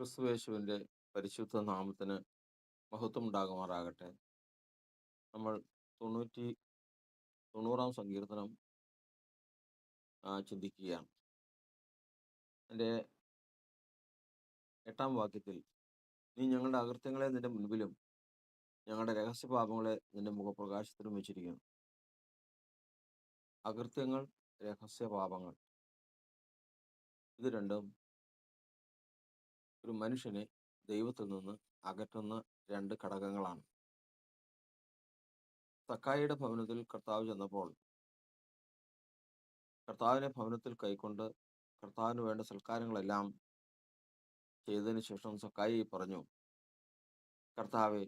ക്രിസ്തുവേശുവിന്റെ പരിശുദ്ധ നാമത്തിന് മഹത്വം ഉണ്ടാകുമാറാകട്ടെ നമ്മൾ തൊണ്ണൂറ്റി തൊണ്ണൂറാം സങ്കീർത്തനം ചിന്തിക്കുകയാണ്. എന്റെ എട്ടാം വാക്യത്തിൽ നീ ഞങ്ങളുടെ അകൃത്യങ്ങളെ നിന്റെ മുൻപിലും ഞങ്ങളുടെ രഹസ്യപാപങ്ങളെ നിന്റെ മുഖപ്രകാശത്തിലും വെച്ചിരിക്കുന്നു. അകൃത്യങ്ങൾ രഹസ്യപാപങ്ങൾ. ഇത് രണ്ടും ഒരു മനുഷ്യനെ ദൈവത്തിൽ നിന്ന് അകറ്റുന്ന രണ്ട് ഘടകങ്ങളാണ്. സക്കായിയുടെ ഭവനത്തിൽ കർത്താവ് ചെന്നപ്പോൾ കർത്താവിനെ ഭവനത്തിൽ കൈക്കൊണ്ട് കർത്താവിന് വേണ്ട സൽക്കാരങ്ങളെല്ലാം ചെയ്തതിന് ശേഷം സക്കായി പറഞ്ഞു കർത്താവെ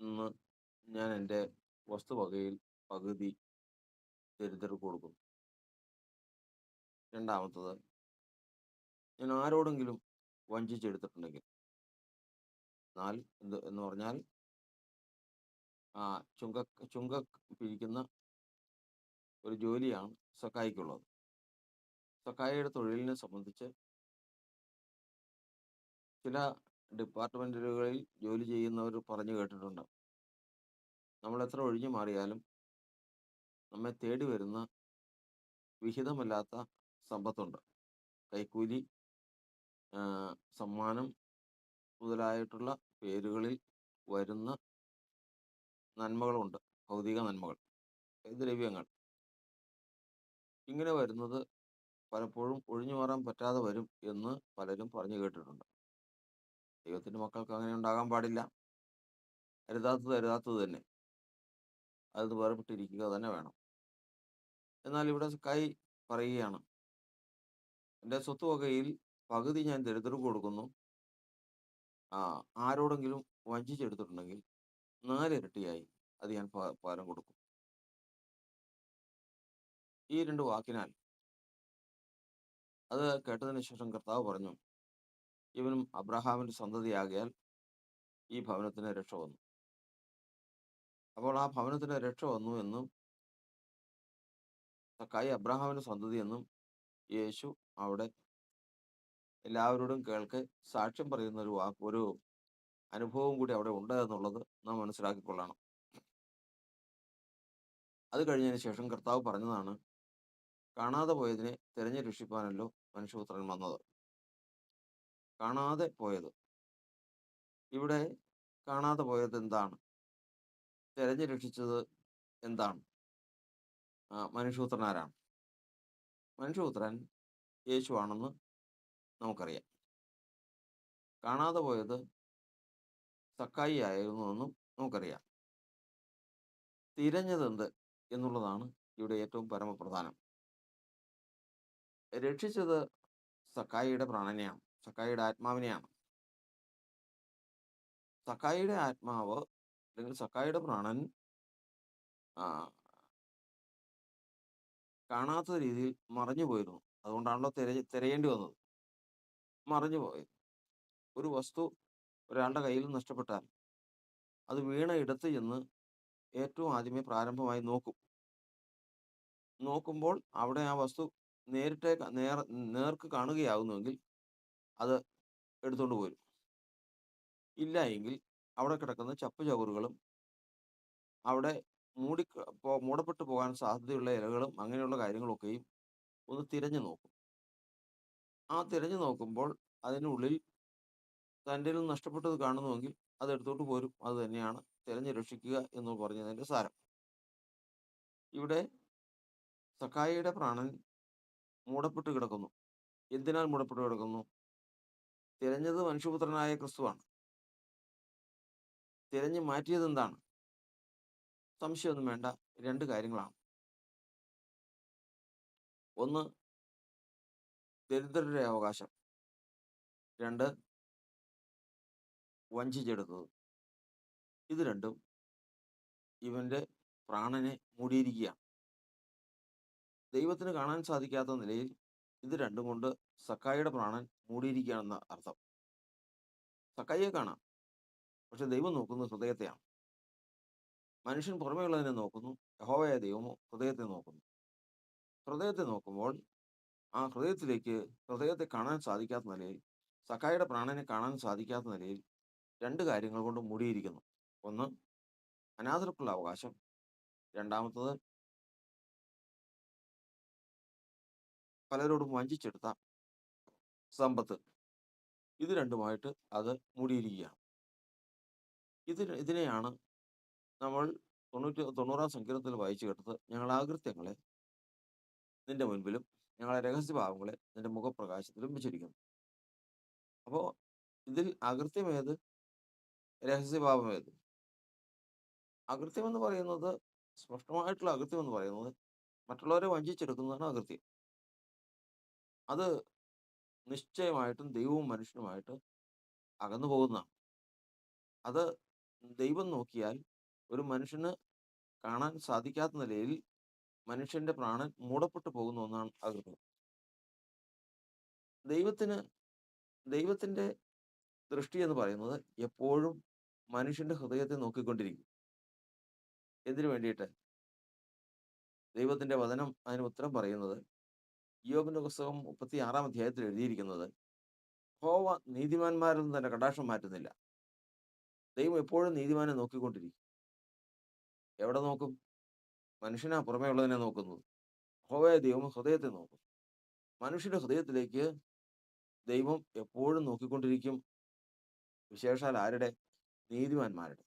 ഇന്ന് ഞാൻ എന്റെ വസ്തുവകയിൽ പകുതി ദരിദ്രർക്ക് കൊടുക്കും രണ്ടാമത്തത് ഞാൻ ആരോടെങ്കിലും വഞ്ചിച്ചെടുത്തിട്ടുണ്ടെങ്കിൽ എന്നാൽ എന്ത് എന്ന് പറഞ്ഞാൽ ആ ചുങ്ക ചുങ്ക പിരിക്കുന്ന ഒരു ജോലിയാണ് സക്കായിക്കുള്ളത് സക്കായിയുടെ തൊഴിലിനെ സംബന്ധിച്ച് ചില ഡിപ്പാർട്ട്മെന്റുകളിൽ ജോലി ചെയ്യുന്നവർ പറഞ്ഞു കേട്ടിട്ടുണ്ട്. നമ്മൾ എത്ര ഒഴിഞ്ഞു മാറിയാലും നമ്മെ തേടി വരുന്ന വിഹിതമല്ലാത്ത സമ്പത്തുണ്ട്. കൈക്കൂലി സമ്മാനം മുതലായിട്ടുള്ള പേരുകളിൽ വരുന്ന നന്മകളുണ്ട്. ഭൗതിക നന്മകൾ. ദ്രവ്യങ്ങൾ ഇങ്ങനെ വരുന്നത് പലപ്പോഴും ഒഴിഞ്ഞു മാറാൻ പറ്റാതെ വരും എന്ന് പലരും പറഞ്ഞു കേട്ടിട്ടുണ്ട്. ദൈവത്തിന്റെ മക്കൾക്ക് അങ്ങനെ ഉണ്ടാകാൻ പാടില്ല. അരുതാത്തത് അരുതാത്തത് തന്നെ. അത് വേർപെട്ടിരിക്കുക തന്നെ വേണം. എന്നാൽ ഇവിടെ കൈ പറയുകയാണ്. എന്റെ സ്വത്തുവകയിൽ പകുതി ഞാൻ ദരിദ്രർക്ക് കൊടുക്കുന്നു. ആരോടെങ്കിലും വഞ്ചിച്ചെടുത്തിട്ടുണ്ടെങ്കിൽ നാലിരട്ടിയായി അത് ഞാൻ പകരം കൊടുക്കും. ഈ രണ്ട് വാക്കിനാൽ അത് കേട്ടതിന് ശേഷം കർത്താവ് പറഞ്ഞു ഇവനും അബ്രഹാമിന്റെ സന്തതിയാകിയാൽ ഈ ഭവനത്തിന് രക്ഷ വന്നു. അപ്പോൾ ആ ഭവനത്തിന് രക്ഷ വന്നു എന്നും സക്കായി അബ്രഹാമിന്റെ സന്തതി എന്നും യേശു അവിടെ എല്ലാവരോടും കേൾക്ക് സാക്ഷ്യം പറയുന്ന ഒരു വാക്ക് ഒരു അനുഭവം കൂടി അവിടെ ഉണ്ട് എന്നുള്ളത് നാം മനസ്സിലാക്കിക്കൊള്ളണം. അത് കഴിഞ്ഞതിന് ശേഷം കർത്താവ് പറഞ്ഞതാണ് കാണാതെ പോയതിനെ തിരഞ്ഞു രക്ഷിപ്പാനല്ലോ മനുഷ്യപുത്രൻ വന്നത്. കാണാതെ പോയത്. ഇവിടെ കാണാതെ പോയത് എന്താണ്? തിരഞ്ഞു രക്ഷിച്ചത് എന്താണ് മനുഷ്യപുത്രൻ ആരാണ്? മനുഷ്യപുത്രൻ യേശുവാണെന്ന് നമുക്കറിയാം. കാണാതെ പോയത് സക്കായി ആയിരുന്നു എന്നും നമുക്കറിയാം. തിരഞ്ഞതെന്ത് എന്നുള്ളതാണ് ഇവിടെ ഏറ്റവും പരമപ്രധാനം. രക്ഷിച്ചത് സക്കായിയുടെ പ്രാണനെയാണ് സക്കായിയുടെ ആത്മാവിനെയാണ്. സക്കായിയുടെ ആത്മാവ് അല്ലെങ്കിൽ സക്കായിയുടെ പ്രാണൻ കാണാത്ത രീതിയിൽ മറഞ്ഞു പോയിരുന്നു അതുകൊണ്ടാണല്ലോ തിര തിരയേണ്ടി വന്നത്. മറഞ്ഞു പോയി. ഒരു വസ്തു ഒരാളുടെ കയ്യിൽ നഷ്ടപ്പെട്ടാൽ അത് വീണ ഇടത്ത് ചെന്ന് ഏറ്റവും ആദ്യമേ പ്രാരംഭമായി നോക്കും. നോക്കുമ്പോൾ അവിടെ ആ വസ്തു നേരിട്ടേ നേർ നേർക്ക് കാണുകയാകുന്നുവെങ്കിൽ അത് എടുത്തുകൊണ്ട് പോരും. ഇല്ല എങ്കിൽ അവിടെ കിടക്കുന്ന ചപ്പ് ചവറുകളും അവിടെ മൂടി മൂടപ്പെട്ടു പോകാൻ സാധ്യതയുള്ള ഇലകളും അങ്ങനെയുള്ള കാര്യങ്ങളൊക്കെയും ഒന്ന് തിരഞ്ഞു നോക്കും. ആ തിരഞ്ഞു നോക്കുമ്പോൾ അതിനുള്ളിൽ തന്റെ നഷ്ടപ്പെട്ടത് കാണുന്നുവെങ്കിൽ അത് എടുത്തോട്ട് പോരും. അത് തന്നെയാണ് തിരഞ്ഞു രക്ഷിക്കുക എന്ന് പറഞ്ഞതിന്റെ സാരം. ഇവിടെ സക്കായിയുടെ പ്രാണൻ മൂടപ്പെട്ട് കിടക്കുന്നു. എന്തിനാൽ മൂടപ്പെട്ട് കിടക്കുന്നു? തിരഞ്ഞത് മനുഷ്യപുത്രനായ ക്രിസ്തുവാണ്. തിരഞ്ഞ് മാറ്റിയത് എന്താണ്? സംശയമൊന്നും വേണ്ട. രണ്ട് കാര്യങ്ങളാണ്. ഒന്ന് ദരിദ്രരുടെ അവകാശം. രണ്ട് വഞ്ചിച്ചെടുത്തത്. ഇത് രണ്ടും ഇവന്റെ പ്രാണനെ മൂടിയിരിക്കുകയാണ്. ദൈവത്തിന് കാണാൻ സാധിക്കാത്ത നിലയിൽ ഇത് രണ്ടും കൊണ്ട് സക്കായിയുടെ പ്രാണൻ മൂടിയിരിക്കുകയാണെന്ന അർത്ഥം. സക്കായിയെ കാണാം. പക്ഷെ ദൈവം നോക്കുന്നത് ഹൃദയത്തെയാണ്. മനുഷ്യൻ പുറമേയുള്ളതിനെ നോക്കുന്നു. യഹോവയായ ദൈവമോ ഹൃദയത്തെ നോക്കുന്നു. ഹൃദയത്തെ നോക്കുമ്പോൾ ആ ഹൃദയത്തിലേക്ക് ഹൃദയത്തെ കാണാൻ സാധിക്കാത്ത നിലയിൽ സഖായുടെ പ്രാണനെ കാണാൻ സാധിക്കാത്ത നിലയിൽ രണ്ട് കാര്യങ്ങൾ കൊണ്ട് മൂടിയിരിക്കുന്നു. ഒന്ന് അനാഥർക്കുള്ള അവകാശം. രണ്ടാമത്തത് പലരോടും വഞ്ചിച്ചെടുത്ത സമ്പത്ത്. ഇത് രണ്ടുമായിട്ട് അത് മൂടിയിരിക്കുകയാണ്. ഇതിന് ഇതിനെയാണ് നമ്മൾ തൊണ്ണൂറ്റി തൊണ്ണൂറാം സങ്കീർത്തത്തിൽ വായിച്ചു കേട്ടത് ഞങ്ങൾ ആകൃത്യങ്ങളെ നിന്റെ മുൻപിലും ഞങ്ങളെ രഹസ്യഭാവങ്ങളെ നിന്റെ മുഖപ്രകാശത്തിലും വെച്ചിരിക്കുന്നു അപ്പോൾ ഇതിൽ അകൃത്യമേത് രഹസ്യഭാവമേത് അകൃത്യം എന്ന് പറയുന്നത് സ്പഷ്ടമായിട്ടുള്ള അകൃത്യം എന്ന് പറയുന്നത് മറ്റുള്ളവരെ വഞ്ചിച്ചെടുക്കുന്നതാണ് അകൃത്യം. അത് നിശ്ചയമായിട്ടും ദൈവവും മനുഷ്യനുമായിട്ട് അകന്നു പോകുന്നതാണ്. അത് ദൈവം നോക്കിയാൽ ഒരു മനുഷ്യന് കാണാൻ സാധിക്കാത്ത നിലയിൽ മനുഷ്യന്റെ പ്രാണൻ മൂടപ്പെട്ടു പോകുന്ന ഒന്നാണ് അകൃത്യം ദൈവത്തിന് ദൈവത്തിന്റെ ദൃഷ്ടി എന്ന് പറയുന്നത് എപ്പോഴും മനുഷ്യന്റെ ഹൃദയത്തെ നോക്കിക്കൊണ്ടിരിക്കും. എന്തിനു വേണ്ടിയിട്ട്? ദൈവത്തിന്റെ വചനം അതിന് ഉത്തരം പറയുന്നത് യോബിന്റെ പുസ്തകം മുപ്പത്തി ആറാം അധ്യായത്തിൽ എഴുതിയിരിക്കുന്നത് ഹോവ നീതിമാന്മാരിൽ നിന്ന് തന്നെ കടാക്ഷം മാറ്റുന്നില്ല. ദൈവം എപ്പോഴും നീതിമാനെ നോക്കിക്കൊണ്ടിരിക്കും. എവിടെ നോക്കും? മനുഷ്യനാ പുറമേ ഉള്ളതിനെ നോക്കുന്നത്. ഹോവയ ദൈവം ഹൃദയത്തെ നോക്കും മനുഷ്യന്റെ ഹൃദയത്തിലേക്ക് ദൈവം എപ്പോഴും നോക്കിക്കൊണ്ടിരിക്കും. വിശേഷാൽ ആരുടെ? നീതിമാന്മാരുടെ.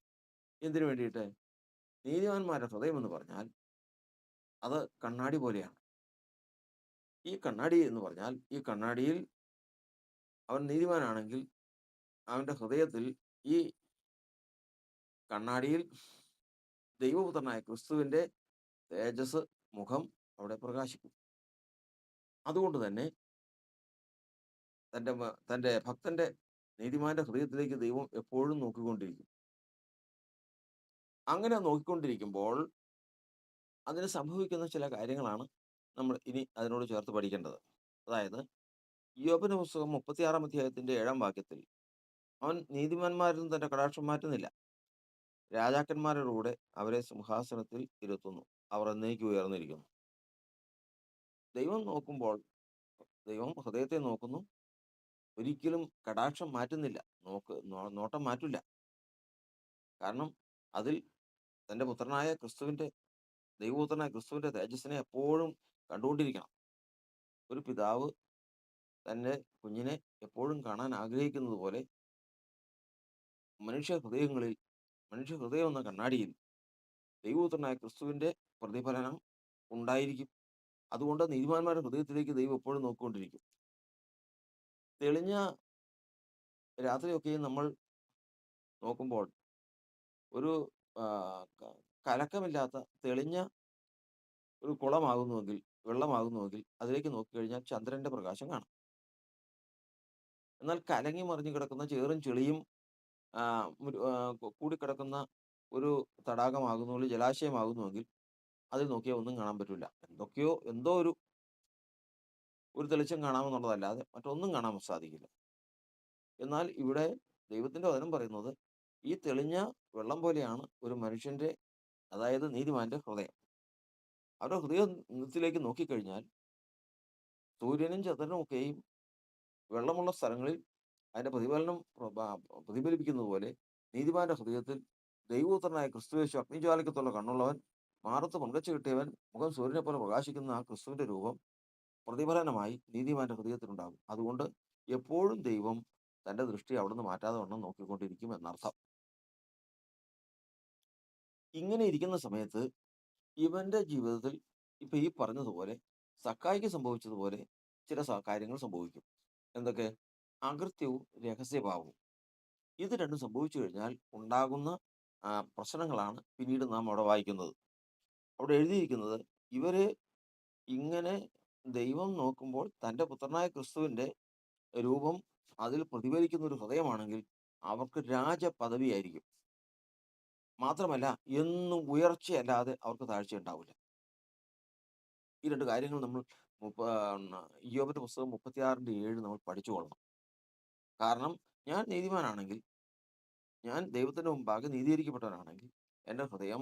എന്തിനു വേണ്ടിയിട്ട്? നീതിമാന്മാരുടെ ഹൃദയം എന്ന് പറഞ്ഞാൽ അത് കണ്ണാടി പോലെയാണ്. ഈ കണ്ണാടി എന്ന് പറഞ്ഞാൽ ഈ കണ്ണാടിയിൽ അവൻ നീതിമാനാണെങ്കിൽ അവന്റെ ഹൃദയത്തിൽ ഈ കണ്ണാടിയിൽ ദൈവപുത്രനായ ക്രിസ്തുവിന്റെ തേജസ് മുഖം അവിടെ പ്രകാശിക്കും. അതുകൊണ്ട് തന്നെ തന്റെ തന്റെ ഭക്തന്റെ നീതിമാന്റെ ഹൃദയത്തിലേക്ക് ദൈവം എപ്പോഴും നോക്കിക്കൊണ്ടിരിക്കും. അങ്ങനെ നോക്കിക്കൊണ്ടിരിക്കുമ്പോൾ അതിന് സംഭവിക്കുന്ന ചില കാര്യങ്ങളാണ് നമ്മൾ ഇനി അതിനോട് ചേർത്ത് പഠിക്കേണ്ടത്. അതായത് യോബിന്റെ പുസ്തകം മുപ്പത്തിയാറാം അധ്യായത്തിന്റെ ഏഴാം വാക്യത്തിൽ അവൻ നീതിമാന്മാരിൽ നിന്ന് തന്റെ കടാക്ഷം മാറ്റുന്നില്ല. രാജാക്കന്മാരുടെ കൂടെ അവരെ സിംഹാസനത്തിൽ ഇരുത്തുന്നു. അവർ എന്നേക്ക് ഉയർന്നിരിക്കുന്നു. ദൈവം നോക്കുമ്പോൾ ദൈവം ഹൃദയത്തെ നോക്കുന്നു. ഒരിക്കലും കടാക്ഷം മാറ്റുന്നില്ല. നോക്ക് നോട്ടം മാറ്റില്ല. കാരണം അതിൽ തന്റെ പുത്രനായ ക്രിസ്തുവിന്റെ ദൈവപുത്രനായ ക്രിസ്തുവിന്റെ തേജസ്സിനെ എപ്പോഴും കണ്ടുകൊണ്ടിരിക്കണം. ഒരു പിതാവ് തന്റെ കുഞ്ഞിനെ എപ്പോഴും കാണാൻ ആഗ്രഹിക്കുന്നത് പോലെ മനുഷ്യ ഹൃദയങ്ങളിൽ മനുഷ്യ ഹൃദയം എന്ന കണ്ണാടിയിൽ ദൈവപുത്രനായ ക്രിസ്തുവിന്റെ പ്രതിഫലനം ഉണ്ടായിരിക്കും. അതുകൊണ്ട് നീതിമാന്മാരുടെ ഹൃദയത്തിലേക്ക് ദൈവം എപ്പോഴും നോക്കിക്കൊണ്ടിരിക്കും. തെളിഞ്ഞ രാത്രിയൊക്കെയും നമ്മൾ നോക്കുമ്പോൾ ഒരു കലക്കമില്ലാത്ത തെളിഞ്ഞ ഒരു കുളമാകുന്നുവെങ്കിൽ വെള്ളമാകുന്നുവെങ്കിൽ അതിലേക്ക് നോക്കിക്കഴിഞ്ഞാൽ ചന്ദ്രന്റെ പ്രകാശം കാണാം. എന്നാൽ കലങ്ങി മറിഞ്ഞു കിടക്കുന്ന ചേറും ചെളിയും കൂടിക്കിടക്കുന്ന ഒരു തടാകമാകുന്നുവെങ്കിൽ ജലാശയമാകുന്നുവെങ്കിൽ അതിൽ നോക്കിയാൽ ഒന്നും കാണാൻ പറ്റില്ല. എന്തൊക്കെയോ എന്തോ ഒരു ഒരു തെളിച്ചം കാണാമെന്നുള്ളതല്ലാതെ മറ്റൊന്നും കാണാൻ സാധിക്കില്ല. എന്നാൽ ഇവിടെ ദൈവത്തിന്റെ വചനം പറയുന്നത് ഈ തെളിഞ്ഞ വെള്ളം പോലെയാണ് ഒരു മനുഷ്യന്റെ അതായത് നീതിമാന്റെ ഹൃദയം. അവരുടെ ഹൃദയത്തിലേക്ക് നോക്കിക്കഴിഞ്ഞാൽ സൂര്യനും ചന്ദ്രനും ഒക്കെയും വെള്ളമുള്ള സ്ഥലങ്ങളിൽ അതിന്റെ പ്രതിഫലനം പ്രതിഫലിപ്പിക്കുന്നതുപോലെ പ്രതിഫലിപ്പിക്കുന്നത് പോലെ നീതിമാന്റെ ഹൃദയത്തിൽ ദൈവപുത്രനായ ക്രിസ്തുവേശു അഗ്നിജ്വാലയ്ക്കത്തുള്ള കണ്ണുള്ളവൻ മാറത്ത് പൊങ്കച്ച കിട്ടിയവൻ മുഖം സൂര്യനെ പോലെ പ്രകാശിക്കുന്ന ആ ക്രിസ്തുവിന്റെ രൂപം പ്രതിഫലനമായി നീതിമാന്റെ ഹൃദയത്തിലുണ്ടാകും. അതുകൊണ്ട് എപ്പോഴും ദൈവം തന്റെ ദൃഷ്ടി അവിടുന്ന് മാറ്റാതെ വണ്ണം നോക്കിക്കൊണ്ടിരിക്കും എന്നർത്ഥം. ഇങ്ങനെ ഇരിക്കുന്ന സമയത്ത് ഇവന്റെ ജീവിതത്തിൽ ഇപ്പൊ ഈ പറഞ്ഞതുപോലെ സക്കായിക്ക് സംഭവിച്ചതുപോലെ ചില കാര്യങ്ങൾ സംഭവിക്കും. എന്തൊക്കെ? അകൃത്യവും രഹസ്യഭാവവും. ഇത് രണ്ടും സംഭവിച്ചു കഴിഞ്ഞാൽ ഉണ്ടാകുന്ന പ്രശ്നങ്ങളാണ് പിന്നീട് നാം അവിടെ വായിക്കുന്നത്. അവിടെ എഴുതിയിരിക്കുന്നത് ഇവർ ഇങ്ങനെ ദൈവം നോക്കുമ്പോൾ തന്റെ പുത്രനായ ക്രിസ്തുവിന്റെ രൂപം അതിൽ പ്രതിഫലിക്കുന്ന ഒരു ഹൃദയമാണെങ്കിൽ അവർക്ക് രാജപദവിയായിരിക്കും. മാത്രമല്ല എന്നും ഉയർച്ചയല്ലാതെ അവർക്ക് താഴ്ച ഉണ്ടാവില്ല. ഈ രണ്ട് കാര്യങ്ങൾ നമ്മൾ യോബിന്റെ പുസ്തകം മുപ്പത്തിയാറിന്റെ ഏഴ് നമ്മൾ പഠിച്ചു കൊള്ളണം. കാരണം ഞാൻ നീതിമാനാണെങ്കിൽ ഞാൻ ദൈവത്തിന്റെ മുമ്പാകെ നീതീകരിക്കപ്പെട്ടവനാണെങ്കിൽ എന്റെ ഹൃദയം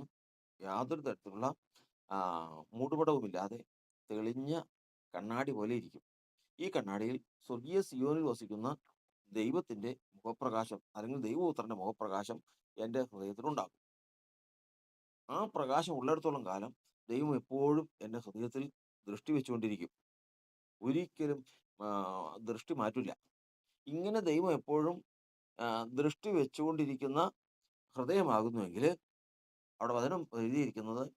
യാതൊരു തരത്തിലുള്ള മൂടുപടവുമില്ലാതെ തെളിഞ്ഞ കണ്ണാടി പോലെ ഇരിക്കും. ഈ കണ്ണാടിയിൽ സ്വർഗീയ സിയോനിൽ വസിക്കുന്ന ദൈവത്തിന്റെ മുഖപ്രകാശം അല്ലെങ്കിൽ ദൈവപുത്രന്റെ മുഖപ്രകാശം എന്റെ ഹൃദയത്തിലുണ്ടാകും ആ പ്രകാശം ഉള്ളിടത്തോളം കാലം ദൈവം എപ്പോഴും എന്റെ ഹൃദയത്തിൽ ദൃഷ്ടി വെച്ചുകൊണ്ടിരിക്കും. ഒരിക്കലും ദൃഷ്ടി മാറ്റില്ല. ഇങ്ങനെ ദൈവം എപ്പോഴും ദൃഷ്ടി വെച്ചുകൊണ്ടിരിക്കുന്ന ഹൃദയമാകുന്നുവെങ്കിൽ അവിടെ വചനം എഴുതിയിരിക്കുന്നത്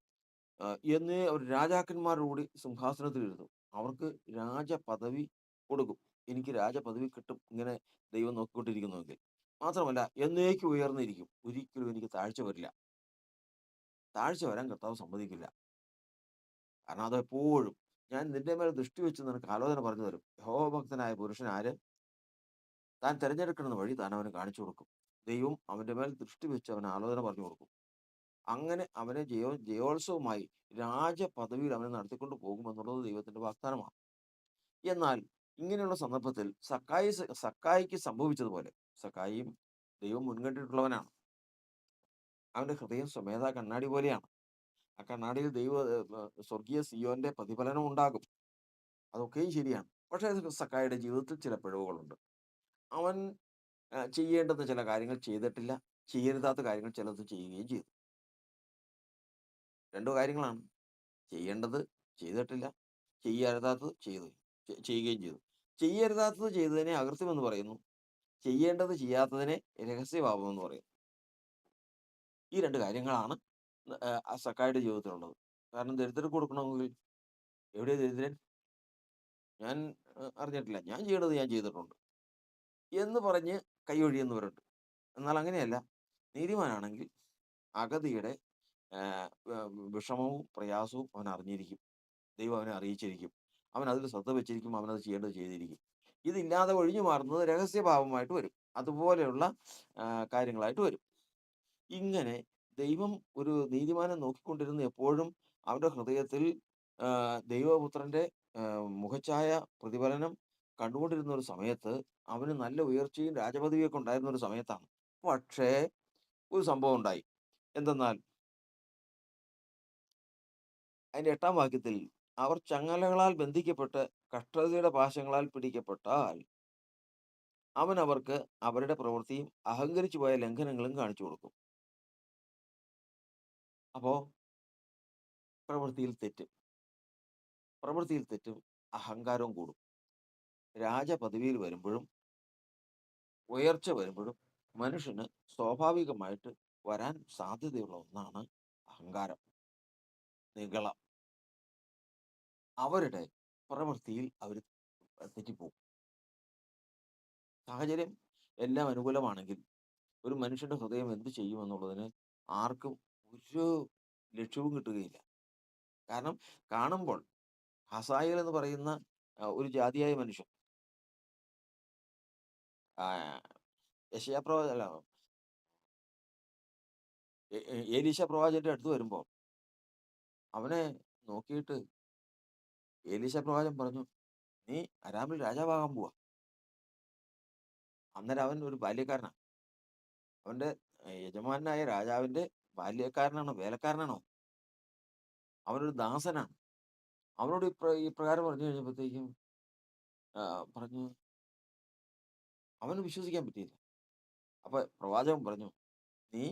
എന്ന് അവർ രാജാക്കന്മാരോടുകൂടി സിംഹാസനത്തിൽ ഇരുന്നു. അവർക്ക് രാജപദവി കൊടുക്കും. എനിക്ക് രാജപദവി കിട്ടും. ഇങ്ങനെ ദൈവം നോക്കിക്കൊണ്ടിരിക്കുന്നുവെങ്കിൽ. മാത്രമല്ല എന്നേക്ക് ഉയർന്നിരിക്കും. ഒരിക്കലും എനിക്ക് താഴ്ച വരില്ല. താഴ്ച വരാൻ കർത്താവ് സമ്മതിക്കില്ല. കാരണം അത് എപ്പോഴും ഞാൻ നിന്റെ മേൽ ദൃഷ്ടി വെച്ച് നിനക്ക് ആലോചന പറഞ്ഞു തരും. യഹോഭക്തനായ പുരുഷൻ ആര്? താൻ തിരഞ്ഞെടുക്കുന്ന വഴി താൻ അവന് കാണിച്ചു കൊടുക്കും. ദൈവം അവന്റെ മേൽ ദൃഷ്ടി വെച്ച് അവന് ആലോചന പറഞ്ഞു കൊടുക്കും. അങ്ങനെ അവനെ ജയോ ജയോത്സവമായി രാജപദവിയിൽ അവനെ നടത്തിക്കൊണ്ട് പോകുമെന്നുള്ളത് ദൈവത്തിന്റെ വാഗ്ദാനമാണ്. എന്നാൽ ഇങ്ങനെയുള്ള സന്ദർഭത്തിൽ സക്കായി സക്കായിക്ക് സംഭവിച്ചതുപോലെ സക്കായിയും ദൈവം മുൻകണ്ടിട്ടുള്ളവനാണ്. അവന്റെ ഹൃദയം സ്വമേധ കണ്ണാടി പോലെയാണ്. ആ കണ്ണാടിയിൽ ദൈവ സ്വർഗീയ സിയോന്റെ പ്രതിഫലനം ഉണ്ടാകും. അതൊക്കെയും ശരിയാണ്. പക്ഷേ സക്കായിയുടെ ജീവിതത്തിൽ ചില പിഴവുകളുണ്ട്. അവൻ ചെയ്യേണ്ടുന്ന ചില കാര്യങ്ങൾ ചെയ്തിട്ടില്ല. ചെയ്യരുതാത്ത കാര്യങ്ങൾ ചിലത് ചെയ്യുകയും ചെയ്തു. രണ്ടു കാര്യങ്ങളാണ്. ചെയ്യേണ്ടത് ചെയ്തിട്ടില്ല ചെയ്യരുതാത്തത് ചെയ്തു ചെയ്യുകയും ചെയ്തു. ചെയ്യരുതാത്തത് ചെയ്തതിനെ അകൃത്യം എന്ന് പറയുന്നു. ചെയ്യേണ്ടത് ചെയ്യാത്തതിനെ രഹസ്യഭാവം എന്ന് പറയുന്നു. ഈ രണ്ട് കാര്യങ്ങളാണ് സക്കായുടെ ജീവിതത്തിലുള്ളത്. കാരണം ദരിദ്രർക്ക് കൊടുക്കണമെങ്കിൽ എവിടെ ദരിദ്രൻ? ഞാൻ അറിഞ്ഞിട്ടില്ല. ഞാൻ ചെയ്യേണ്ടത് ഞാൻ ചെയ്തിട്ടുണ്ട്. എന്ന് പറഞ്ഞ് കൈയൊഴിയുന്നവരുണ്ട് എന്നാൽ അങ്ങനെയല്ല. നീതിമാനാണെങ്കിൽ അഗതിയുടെ വിഷമവും പ്രയാസവും അവൻ അറിഞ്ഞിരിക്കും. ദൈവം അവനെ അറിയിച്ചിരിക്കും. അവൻ അതിൽ ശ്രദ്ധ വെച്ചിരിക്കും അവൻ അത് ചെയ്യേണ്ടത് ചെയ്തിരിക്കും. ഇതില്ലാതെ ഒഴിഞ്ഞു മാറുന്നത് രഹസ്യഭാവമായിട്ട് വരും. അതുപോലെയുള്ള കാര്യങ്ങളായിട്ട് വരും. ഇങ്ങനെ ദൈവം ഒരു നീതിമാനെ നോക്കിക്കൊണ്ടിരുന്ന എപ്പോഴും അവരുടെ ഹൃദയത്തിൽ ദൈവപുത്രന്റെ മുഖഛായ പ്രതിഫലനം കണ്ടുകൊണ്ടിരുന്ന ഒരു സമയത്ത് അവന് നല്ല ഉയർച്ചയും രാജപദവിയൊക്കെ ഉണ്ടായിരുന്ന ഒരു സമയത്താണ്. പക്ഷേ ഒരു സംഭവം ഉണ്ടായി. എന്തെന്നാൽ അതിന്റെ എട്ടാം വാക്യത്തിൽ അവർ ചങ്ങലകളാൽ ബന്ധിക്കപ്പെട്ട് കഷ്ടതയുടെ പാശങ്ങളാൽ പിടിക്കപ്പെട്ടാൽ അവൻ അവർക്ക് അവരുടെ പ്രവൃത്തിയും അഹങ്കരിച്ചു പോയ ലംഘനങ്ങളും കാണിച്ചു കൊടുക്കും. അപ്പോ പ്രവൃത്തിയിൽ തെറ്റും. പ്രവൃത്തിയിൽ തെറ്റും അഹങ്കാരവും കൂടും. രാജപദവിയിൽ വരുമ്പോഴും ഉയർച്ച വരുമ്പോഴും മനുഷ്യന് സ്വാഭാവികമായിട്ട് വരാൻ സാധ്യതയുള്ള ഒന്നാണ് അഹങ്കാരം നിഗളം അവരുടെ പ്രവൃത്തിയിൽ അവർ തെറ്റിപ്പോകും സാഹചര്യം എല്ലാം അനുകൂലമാണെങ്കിൽ ഒരു മനുഷ്യന്റെ ഹൃദയം എന്ത് ചെയ്യുമെന്നുള്ളതിന് ആർക്കും ഒരു ലക്ഷ്യവും കിട്ടുകയില്ല. കാരണം കാണുമ്പോൾ ഹസായൽ എന്ന് പറയുന്ന ഒരു ജാതിയായ മനുഷ്യൻ. പ്രവാച അല്ല ഏലീശ പ്രവാചകന്റെ അടുത്ത് വരുമ്പോൾ അവനെ നോക്കിയിട്ട് ഏലീശ പ്രവാചകൻ പറഞ്ഞു നീ അരാമിൽ രാജാവാകാൻ പോവാ. അന്നേരം അവൻ ഒരു ബാല്യക്കാരനാണ് അവന്റെ ഏർ, യജമാനായ രാജാവിന്റെ ബാല്യക്കാരനാണോ വേലക്കാരനാണോ? അവനൊരു ദാസനാണ് അവനോട് ഇപ്ര ഈ പ്രകാരം പറഞ്ഞു കഴിഞ്ഞപ്പോഴത്തേക്കും പറഞ്ഞു അവന് വിശ്വസിക്കാൻ പറ്റിയില്ല. അപ്പൊ പ്രവാചകൻ പറഞ്ഞു നീ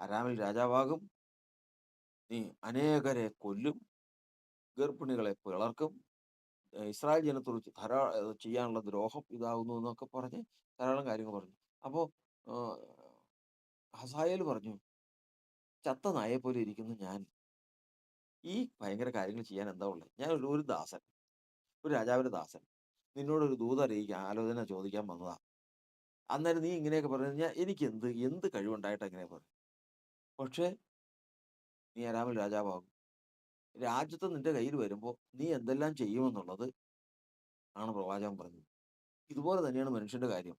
അരാമിൽ രാജാവാകും. നീ അനേകരെ കൊല്ലും. ഗർഭിണികളെ പിളർക്കും. ഇസ്രായേൽ ജനത്തോട് ധാരാ ചെയ്യാനുള്ള ദ്രോഹം ഇതാകുന്നു എന്നൊക്കെ പറഞ്ഞ് ധാരാളം കാര്യങ്ങൾ പറഞ്ഞു. അപ്പോൾ ഹസായേൽ പറഞ്ഞു ചത്ത നായെ പോലെ ഇരിക്കുന്നു ഞാൻ. ഈ ഭയങ്കര കാര്യങ്ങൾ ചെയ്യാൻ എന്താ ഉള്ളത് ഞാൻ ഒരു ഒരു ദാസൻ. ഒരു രാജാവിന്റെ ദാസൻ. നിന്നോടൊരു ദൂത അറിയിക്കാൻ ആലോചന ചോദിക്കാൻ വന്നതാ. അന്നേരം നീ ഇങ്ങനെയൊക്കെ പറഞ്ഞു കഴിഞ്ഞാൽ എനിക്ക് എന്ത് എന്ത് കഴിവുണ്ടായിട്ട് അങ്ങനെ പറയും പക്ഷേ നീ ആരാമിൽ രാജാവാകും. രാജ്യത്ത് നിന്റെ കയ്യിൽ വരുമ്പോൾ നീ എന്തെല്ലാം ചെയ്യുമെന്നുള്ളത് ആണ് പ്രവാചകൻ പറഞ്ഞത്. ഇതുപോലെ തന്നെയാണ് മനുഷ്യന്റെ കാര്യം.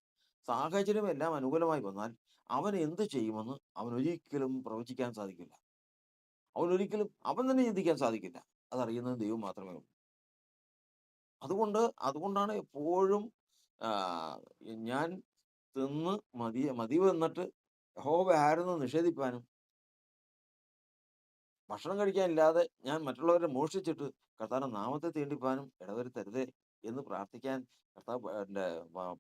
സാഹചര്യം എല്ലാം അനുകൂലമായി വന്നാൽ അവൻ എന്ത് ചെയ്യുമെന്ന് അവൻ ഒരിക്കലും പ്രവചിക്കാൻ സാധിക്കില്ല. അവൻ ഒരിക്കലും അവൻ തന്നെ ചിന്തിക്കാൻ സാധിക്കില്ല. അതറിയുന്നത് ദൈവം മാത്രമേ ഉള്ളൂ. അതുകൊണ്ട് അതുകൊണ്ടാണ് എപ്പോഴും ഞാൻ തിന്ന് മതി മതി വന്നിട്ട് യഹോവ ആരെന്ന് നിഷേധിപ്പാനും ഭക്ഷണം കഴിക്കാനില്ലാതെ ഞാൻ മറ്റുള്ളവരെ മോഷ്ടിച്ചിട്ട് കർത്താവിന്റെ നാമത്തെ തീണ്ടിപ്പാനും ഇടവരുത്തരുതേ എന്ന് പ്രാർത്ഥിക്കാൻ കർത്താവ് എന്റെ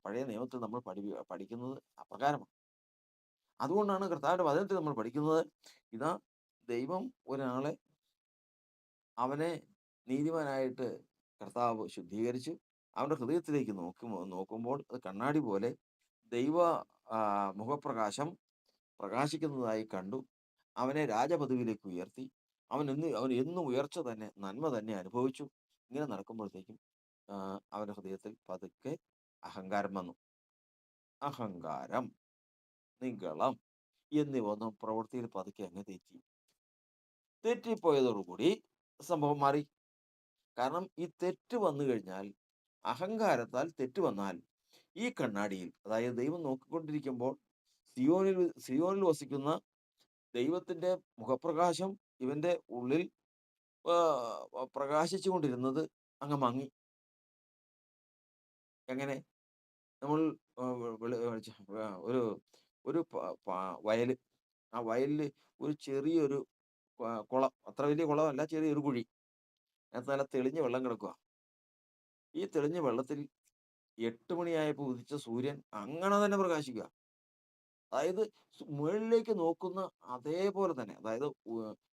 പഴയ നിയമത്തിൽ നമ്മൾ പഠി പഠിക്കുന്നത് അപ്രകാരമാണ്. അതുകൊണ്ടാണ് കർത്താവിന്റെ വചനത്തിൽ നമ്മൾ പഠിക്കുന്നത് ഇതാ ദൈവം ഒരാളെ അവനെ നീതിമാനായിട്ട് കർത്താവ് ശുദ്ധീകരിച്ചു അവന്റെ ഹൃദയത്തിലേക്ക് നോക്കുമ്പോൾ നോക്കുമ്പോൾ അത് കണ്ണാടി പോലെ ദൈവ മുഖപ്രകാശം പ്രകാശിക്കുന്നതായി കണ്ടു. അവനെ രാജപദവിയിലേക്ക് ഉയർത്തി. അവൻ എന്ന് അവൻ എന്നും ഉയർച്ച തന്നെ നന്മ തന്നെ അനുഭവിച്ചു. ഇങ്ങനെ നടക്കുമ്പോഴത്തേക്കും അവന്റെ ഹൃദയത്തിൽ പതുക്കെ അഹങ്കാരം വന്നു. അഹങ്കാരം നിഗളം എന്നിവ ഒന്നും പ്രവൃത്തിയിൽ പതുക്കെ അങ്ങ് തെറ്റി. തെറ്റിപ്പോയതോടുകൂടി സംഭവം മാറി. കാരണം ഈ തെറ്റ് വന്നു കഴിഞ്ഞാൽ അഹങ്കാരത്താൽ തെറ്റ് വന്നാൽ ഈ കണ്ണാടിയിൽ അതായത് ദൈവം നോക്കിക്കൊണ്ടിരിക്കുമ്പോൾ സിയോനിൽ സിയോനിൽ വസിക്കുന്ന ദൈവത്തിന്റെ മുഖപ്രകാശം ഇവന്റെ ഉള്ളിൽ പ്രകാശിച്ചു കൊണ്ടിരുന്നത് അങ്ങ് മങ്ങി. എങ്ങനെ? നമ്മൾ ഒരു ഒരു വയൽ. ആ വയലിൽ ഒരു ചെറിയൊരു കുളം. അത്ര വലിയ കുളമല്ല ചെറിയൊരു കുഴി. അതിനകത്ത് നല്ല തെളിഞ്ഞ വെള്ളം കിടക്കുക ഈ തെളിഞ്ഞ വെള്ളത്തിൽ എട്ട് മണിയായപ്പോൾ ഉദിച്ച സൂര്യൻ അങ്ങനെ തന്നെ പ്രകാശിക്കുക അതായത് മുകളിലേക്ക് നോക്കുന്ന അതേപോലെ തന്നെ. അതായത്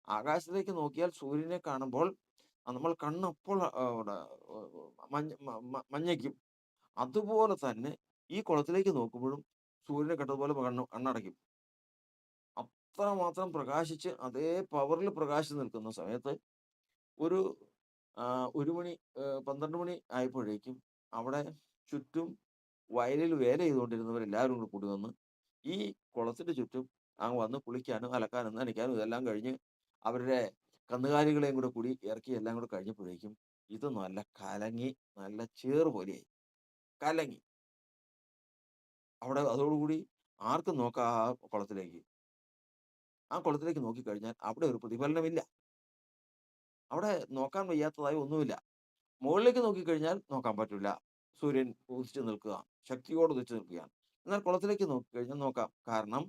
ആകാശത്തിലേക്ക് നോക്കിയാൽ സൂര്യനെ കാണുമ്പോൾ നമ്മൾ കണ്ണപ്പോൾ മഞ്ഞ മഞ്ഞയ്ക്കും. അതുപോലെ തന്നെ ഈ കുളത്തിലേക്ക് നോക്കുമ്പോഴും സൂര്യനെ കണ്ടതുപോലെ കണ്ണ് കണ്ണടയ്ക്കും. അത്രമാത്രം പ്രകാശിച്ച് അതേ പവറിൽ പ്രകാശിച്ച് നിൽക്കുന്ന സമയത്ത് ഒരു ഒരു മണി പന്ത്രണ്ട് മണി ആയപ്പോഴേക്കും അവിടെ ചുറ്റും വയലിൽ വേല ചെയ്തുകൊണ്ടിരുന്നവരെല്ലാവരും കൂടി കൂടി വന്ന് ഈ കുളത്തിന്റെ ചുറ്റും അങ്ങ് വന്ന് കുളിക്കാനും അലക്കാനും നനയ്ക്കാനും ഇതെല്ലാം കഴിഞ്ഞ് അവരുടെ കന്നുകാലികളെയും കൂടെ കൂടി ഇറക്കി എല്ലാം കൂടെ കഴിഞ്ഞപ്പോഴേക്കും ഇത് നല്ല കലങ്ങി നല്ല ചേറ് പോലെയായി. കലങ്ങി. അവിടെ അതോടുകൂടി ആർക്കും നോക്കാം ആ കുളത്തിലേക്ക്. ആ കുളത്തിലേക്ക് നോക്കിക്കഴിഞ്ഞാൽ അവിടെ ഒരു പ്രതിഫലനമില്ല. അവിടെ നോക്കാൻ വയ്യാത്തതായി ഒന്നുമില്ല. മുകളിലേക്ക് നോക്കിക്കഴിഞ്ഞാൽ നോക്കാൻ പറ്റില്ല. സൂര്യൻ ഉദിച്ചു നിൽക്കുക ശക്തിയോട് ഉദിച്ചു നിൽക്കുകയാണ്. എന്നാൽ കുളത്തിലേക്ക് നോക്കിക്കഴിഞ്ഞാൽ നോക്കാം. കാരണം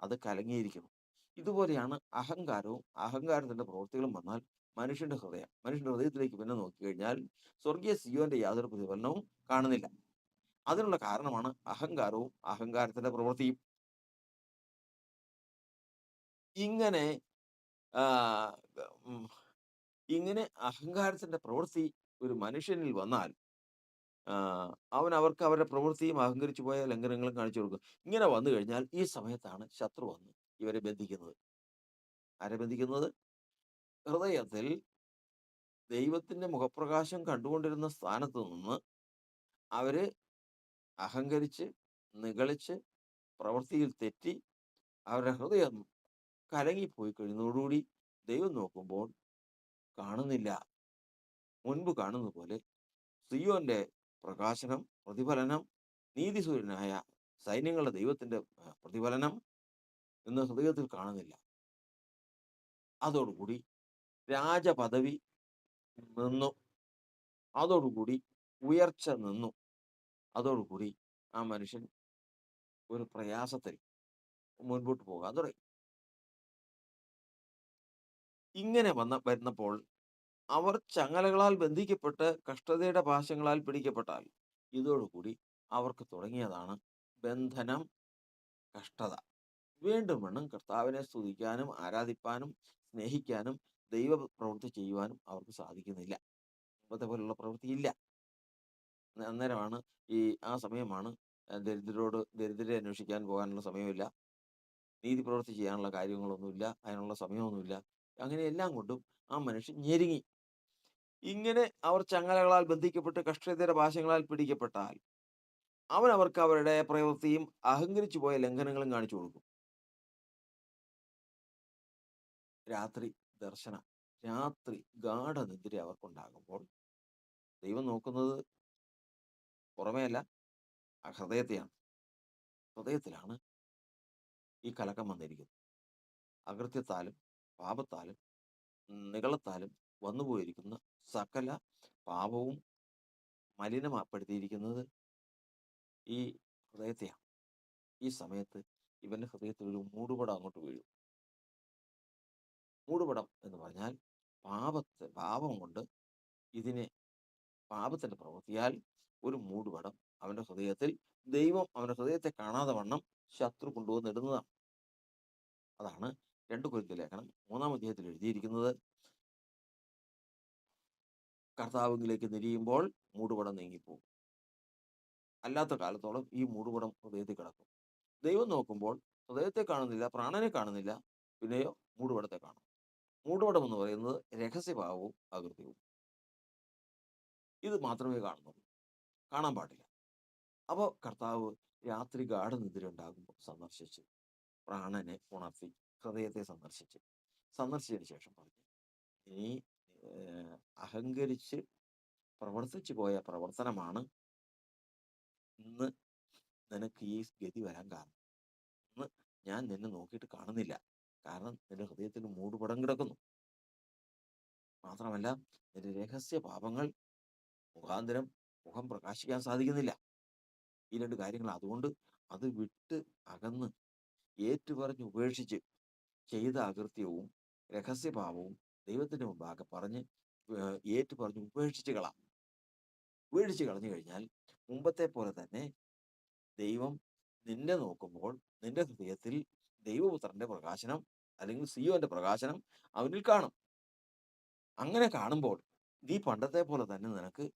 അത് കലങ്ങിയിരിക്കുന്നു. ഇതുപോലെയാണ് അഹങ്കാരവും അഹങ്കാരത്തിന്റെ പ്രവൃത്തികളും വന്നാൽ മനുഷ്യന്റെ ഹൃദയം മനുഷ്യന്റെ ഹൃദയത്തിലേക്ക് പിന്നെ നോക്കി കഴിഞ്ഞാൽ സ്വർഗീയ സിയോന്റെ യാതൊരു പ്രതിഫലനവും കാണുന്നില്ല. അതിനുള്ള കാരണമാണ് അഹങ്കാരവും അഹങ്കാരത്തിന്റെ പ്രവൃത്തിയും. ഇങ്ങനെ ഇങ്ങനെ അഹങ്കാരത്തിന്റെ പ്രവൃത്തി ഒരു മനുഷ്യനിൽ വന്നാൽ അവൻ അവർക്ക് അവരുടെ പ്രവൃത്തിയും അഹങ്കരിച്ചു പോയ ലംഘനങ്ങളും കാണിച്ചു കൊടുക്കും. ഇങ്ങനെ വന്നു കഴിഞ്ഞാൽ ഈ സമയത്താണ് ശത്രു വന്ന് ഇവരെ ബന്ധിക്കുന്നത്. ആരെ ബന്ധിക്കുന്നത്? ഹൃദയത്തിൽ ദൈവത്തിന്റെ മുഖപ്രകാശം കണ്ടുകൊണ്ടിരുന്ന സ്ഥാനത്ത് നിന്ന് അവർ അഹങ്കരിച്ച് നിഗളിച്ച് പ്രവൃത്തിയിൽ തെറ്റി അവരുടെ ഹൃദയം കലങ്ങിപ്പോയി കഴിയുന്നതോടുകൂടി ദൈവം നോക്കുമ്പോൾ കാണുന്നില്ല. മുൻപ് കാണുന്ന പോലെ സിയോന്റെ പ്രകാശനം പ്രതിഫലനം നീതിസൂര്യനായ സൈന്യങ്ങളുടെ ദൈവത്തിന്റെ പ്രതിഫലനം ഇന്ന് ഹൃദയത്തിൽ കാണുന്നില്ല. അതോടുകൂടി രാജപദവി നിന്നു. അതോടുകൂടി ഉയർച്ച നിന്നു. അതോടുകൂടി ആ മനുഷ്യൻ ഒരു പ്രയാസത്തിൽ മുൻപോട്ട് പോകാൻ തുടങ്ങി. ഇങ്ങനെ വന്ന വരുന്നപ്പോൾ അവർ ചങ്ങലകളാൽ ബന്ധിക്കപ്പെട്ട് കഷ്ടതയുടെ പാശങ്ങളാൽ പിടിക്കപ്പെട്ടാൽ ഇതോടുകൂടി അവർക്ക് തുടങ്ങിയതാണ് ബന്ധനം കഷ്ടത. വീണ്ടും വണ്ണം കർത്താവിനെ സ്തുതിക്കാനും ആരാധിപ്പാനും സ്നേഹിക്കാനും ദൈവ പ്രവൃത്തി ചെയ്യുവാനും അവർക്ക് സാധിക്കുന്നില്ല. മുമ്പത്തെ പോലുള്ള പ്രവൃത്തി ഇല്ല. അന്നേരമാണ് ഈ ആ സമയമാണ് ദരിദ്രരോട് ദരിദ്രരെ അന്വേഷിക്കാൻ പോകാനുള്ള സമയമില്ല. നീതി പ്രവൃത്തി ചെയ്യാനുള്ള കാര്യങ്ങളൊന്നുമില്ല. അതിനുള്ള സമയമൊന്നുമില്ല. അങ്ങനെ എല്ലാം കൊണ്ടും ആ മനുഷ്യൻ ഞെരുങ്ങി. ഇങ്ങനെ അവർ ചങ്ങലകളാൽ ബന്ധിക്കപ്പെട്ട് കഷ്ടതര ഭാഷങ്ങളാൽ പിടിക്കപ്പെട്ടാൽ അവൻ അവർക്ക് അവരുടെ പ്രവൃത്തിയും അഹങ്കരിച്ചു പോയ ലംഘനങ്ങളും കാണിച്ചു കൊടുക്കും. രാത്രി ദർശനം രാത്രി ഗാഠനിദ്ര അവർക്കുണ്ടാകുമ്പോൾ ദൈവം നോക്കുന്നത് പുറമേയല്ല ആ ഹൃദയത്തെയാണ്. ഹൃദയത്തിലാണ് ഈ കലക്കം വന്നിരിക്കുന്നത്. അകൃത്യത്താലും പാപത്താലും നികളത്താലും വന്നുപോയിരിക്കുന്ന സകല പാപവും മലിനപ്പെടുത്തിയിരിക്കുന്നത് ഈ ഹൃദയത്തെയാണ്. ഈ സമയത്ത് ഇവന്റെ ഹൃദയത്തിൽ ഒരു മൂടുപടം അങ്ങോട്ട് വീഴും. മൂടുപടം എന്ന് പറഞ്ഞാൽ പാപത്തെ പാപം കൊണ്ട് ഇതിനെ പാപത്തിന്റെ പ്രവൃത്തിയാൽ ഒരു മൂടുപടം അവന്റെ ഹൃദയത്തിൽ ദൈവം അവന്റെ ഹൃദയത്തെ കാണാതെ വണ്ണം ശത്രു കൊണ്ടുവന്നിടുന്നതാണ് അതാണ് രണ്ട് കുരുത്തി ലേഖനം മൂന്നാം അധ്യായത്തിൽ എഴുതിയിരിക്കുന്നത്. കർത്താവിലേക്ക് തിരിയുമ്പോൾ മൂടുപടം നീങ്ങിപ്പോകും. അല്ലാത്ത കാലത്തോളം ഈ മൂടുപടം ഹൃദയത്തിൽ കിടക്കും. ദൈവം നോക്കുമ്പോൾ ഹൃദയത്തെ കാണുന്നില്ല പ്രാണനെ കാണുന്നില്ല പിന്നെയോ മൂടുപടത്തെ കാണും. മൂടുപടം എന്ന് പറയുന്നത് രഹസ്യഭാവവും അകൃത്യവും ഇത് മാത്രമേ കാണുന്നുള്ളൂ. കാണാൻ പാടില്ല. അപ്പോൾ കർത്താവ് രാത്രി ഗാഠനിദ്രയുണ്ടാകുമ്പോൾ സന്ദർശിച്ച്. പ്രാണനെ ഉണർത്തി ഹൃദയത്തെ സന്ദർശിച്ച്. സന്ദർശിച്ചതിന് ശേഷം പറഞ്ഞു നീ അഹങ്കരിച്ച് പ്രവർത്തിച്ചു പോയ പ്രവർത്തനമാണ് ഇന്ന് നിനക്ക് ഈ ഗതി വരാൻ കാരണം. ഇന്ന് ഞാൻ നിന്നെ നോക്കിയിട്ട് കാണുന്നില്ല. കാരണം നിന്റെ ഹൃദയത്തിൽ മൂടുപടം കിടക്കുന്നു. മാത്രമല്ല നിന്റെ രഹസ്യ പാപങ്ങൾ മുഖാന്തരം മുഖം പ്രകാശിക്കാൻ സാധിക്കുന്നില്ല. ഈ രണ്ട് കാര്യങ്ങൾ അതുകൊണ്ട് അത് വിട്ട് അകന്ന് ഏറ്റുപറഞ്ഞ് ഉപേക്ഷിച്ച് ചെയ്ത അകൃത്യവും രഹസ്യഭാവവും ദൈവത്തിന്റെ മുമ്പാകെ പറഞ്ഞ് ഏറ്റു ഏറ്റുപറഞ്ഞ് ഉപേക്ഷിച്ച് കളാം. ഉപേക്ഷിച്ച് കളഞ്ഞു കഴിഞ്ഞാൽ മുമ്പത്തെ പോലെ തന്നെ ദൈവം നിന്നെ നോക്കുമ്പോൾ നിന്റെ ഹൃദയത്തിൽ ദൈവപുത്രന്റെ പ്രകാശനം അല്ലെങ്കിൽ സിയോന്റെ പ്രകാശനം അവനിൽ കാണും. അങ്ങനെ കാണുമ്പോൾ നീ പണ്ടത്തെ പോലെ തന്നെ നിനക്ക്